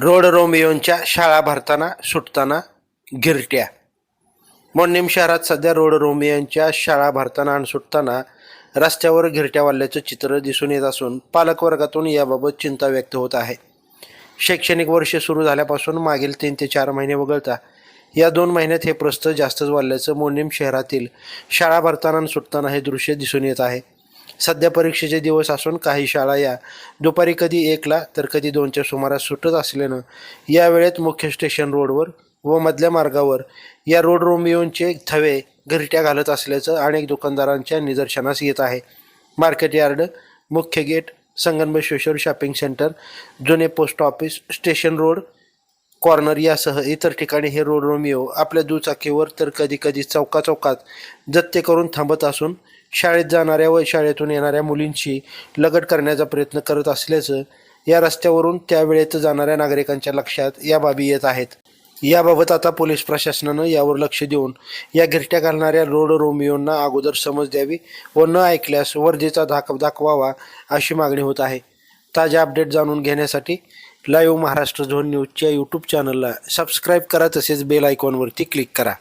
Road रोमियोंच्या शाळा भरताना सुटताना गिरट्या. मोन्नीम शहरात सध्या रोड रोमियोंच्या शाळा भरताना आणि सुटताना रस्त्यावर घिरट्या वाढल्याचं चित्र दिसून येत असून पालकवर्गातून याबाबत चिंता व्यक्त होत आहे. शैक्षणिक वर्ष सुरू झाल्यापासून मागील तीन ते चार महिने वगळता या दोन महिन्यात हे प्रस्त जास्तच वाढल्याचं मोन्नीम शहरातील शाळा भरताना आणि सुटताना हे दृश्य दिसून येत आहे. सध्या परीक्षेचे दिवस असून काही शाळा या दुपारी कधी एकला तर कधी दोनच्या सुमारास सुटत असल्यानं या वेळेत मुख्य स्टेशन रोडवर व मधल्या मार्गावर या रोड रोमियोंचे थवे घरट्या घालत असल्याचं अनेक दुकानदारांच्या निदर्शनास येत आहे. मार्केट यार्ड मुख्य गेट संगमबसवेश्वर शॉपिंग सेंटर जुने post office station road corner यासह इतर ठिकाणी हे रोड रोमिओ आपल्या दुचाकीवर तर कधी कधी चौका चौकात जत्ते करून थांबत असून शाळेत जाणाऱ्या व शाळेतून येणाऱ्या मुलींशी लगट करण्याचा प्रयत्न करत असल्याचं या रस्त्यावरून त्यावेळेत जाणाऱ्या नागरिकांच्या लक्षात या बाबी येत आहेत. याबाबत आता पोलीस प्रशासनानं यावर लक्ष देऊन या गिरट्या घालणाऱ्या रोड रोमिओंना अगोदर समज द्यावी व न ऐकल्यास वर्दीचा धाक दाखवावा अशी मागणी होत आहे. ताज्या अपडेट जाणून घेण्यासाठी लाईव्ह महाराष्ट्र झोन न्यूजच्या यूट्यूब चॅनलला सबस्क्राईब करा तसेच बेल आयकॉनवरती क्लिक करा.